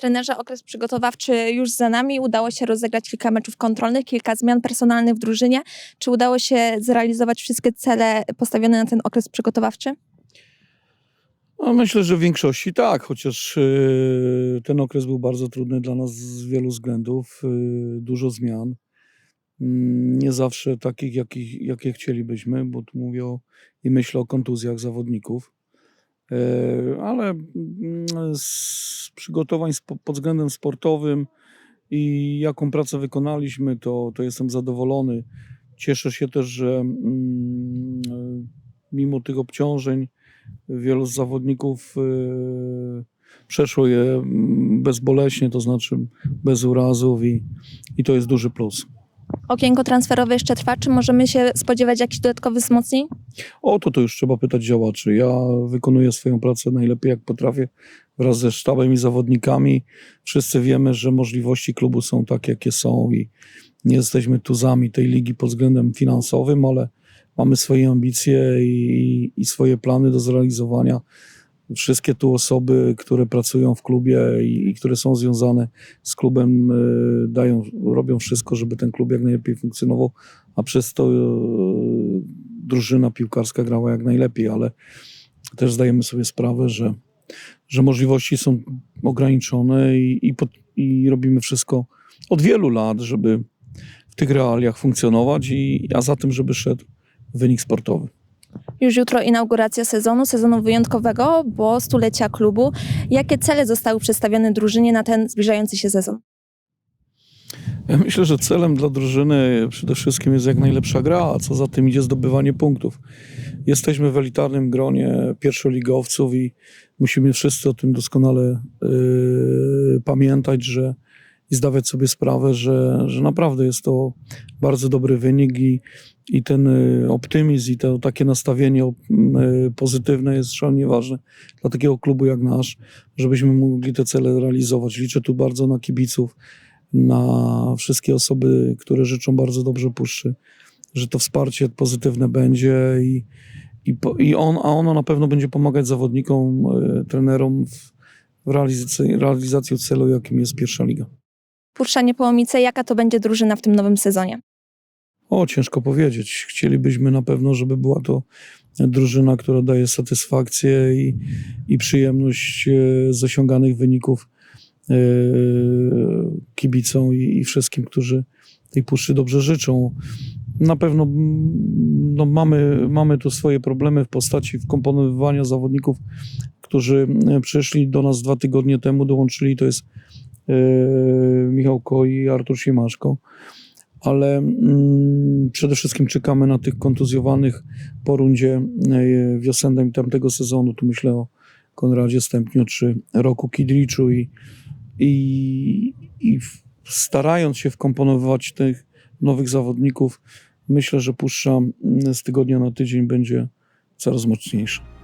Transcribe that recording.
Trenerze, okres przygotowawczy już za nami. Udało się rozegrać kilka meczów kontrolnych, kilka zmian personalnych w drużynie. Czy udało się zrealizować wszystkie cele postawione na ten okres przygotowawczy? No, myślę, że w większości tak, chociaż y, ten okres był bardzo trudny dla nas z wielu względów. y, Dużo zmian. Mm, Nie zawsze takich, jakich, jakie chcielibyśmy, bo tu mówię o, i myślę o kontuzjach zawodników. E, Ale mm, z przygotowań pod względem sportowym i jaką pracę wykonaliśmy, to, to jestem zadowolony. Cieszę się też, że mm, mimo tych obciążeń wielu z zawodników e, przeszło je mm, bezboleśnie, to znaczy bez urazów i, i to jest duży plus. Okienko transferowe jeszcze trwa. Czy możemy się spodziewać jakichś dodatkowych wzmocnień? O to to już trzeba pytać działaczy. Ja wykonuję swoją pracę najlepiej jak potrafię wraz ze sztabem i zawodnikami. Wszyscy wiemy, że możliwości klubu są takie, jakie są i nie jesteśmy tuzami tej ligi pod względem finansowym, ale mamy swoje ambicje i, i swoje plany do zrealizowania. Wszystkie tu osoby, które pracują w klubie i, i które są związane z klubem, y, dają, robią wszystko, żeby ten klub jak najlepiej funkcjonował, a przez to y, drużyna piłkarska grała jak najlepiej, ale też zdajemy sobie sprawę, że, że możliwości są ograniczone i, i, pod, i robimy wszystko od wielu lat, żeby w tych realiach funkcjonować, i, a za tym, żeby szedł wynik sportowy. Już jutro inauguracja sezonu, sezonu wyjątkowego, bo stulecia klubu. Jakie cele zostały przedstawione drużynie na ten zbliżający się sezon? Ja myślę, że celem dla drużyny przede wszystkim jest jak najlepsza gra, a co za tym idzie zdobywanie punktów. Jesteśmy w elitarnym gronie pierwszoligowców i musimy wszyscy o tym doskonale yy, pamiętać, że i zdawać sobie sprawę, że, że naprawdę jest to bardzo dobry wynik i, i ten y, optymizm i to takie nastawienie y, pozytywne jest szalenie ważne dla takiego klubu jak nasz, żebyśmy mogli te cele realizować. Liczę tu bardzo na kibiców, na wszystkie osoby, które życzą bardzo dobrze Puszczy, że to wsparcie pozytywne będzie i, i, po, i on, a ono na pewno będzie pomagać zawodnikom, y, trenerom w, w realizacji, realizacji celu, jakim jest pierwsza liga. Puszcza Niepołomice, jaka to będzie drużyna w tym nowym sezonie? O, ciężko powiedzieć. Chcielibyśmy na pewno, żeby była to drużyna, która daje satysfakcję i, i przyjemność e, z osiąganych wyników e, kibicom i, i wszystkim, którzy tej puszczy dobrze życzą. Na pewno no, mamy, mamy tu swoje problemy w postaci wkomponowywania zawodników, którzy e, przyszli do nas dwa tygodnie temu, dołączyli. To jest Michał Koi i Artur Siemaszko ale mm, przede wszystkim czekamy na tych kontuzjowanych po rundzie e, wiosennej tamtego sezonu. Tu myślę o Konradzie Stępniu czy Roku Kidriczu i, i, i starając się wkomponowywać tych nowych zawodników, myślę, że Puszcza mm, z tygodnia na tydzień będzie coraz mocniejsza.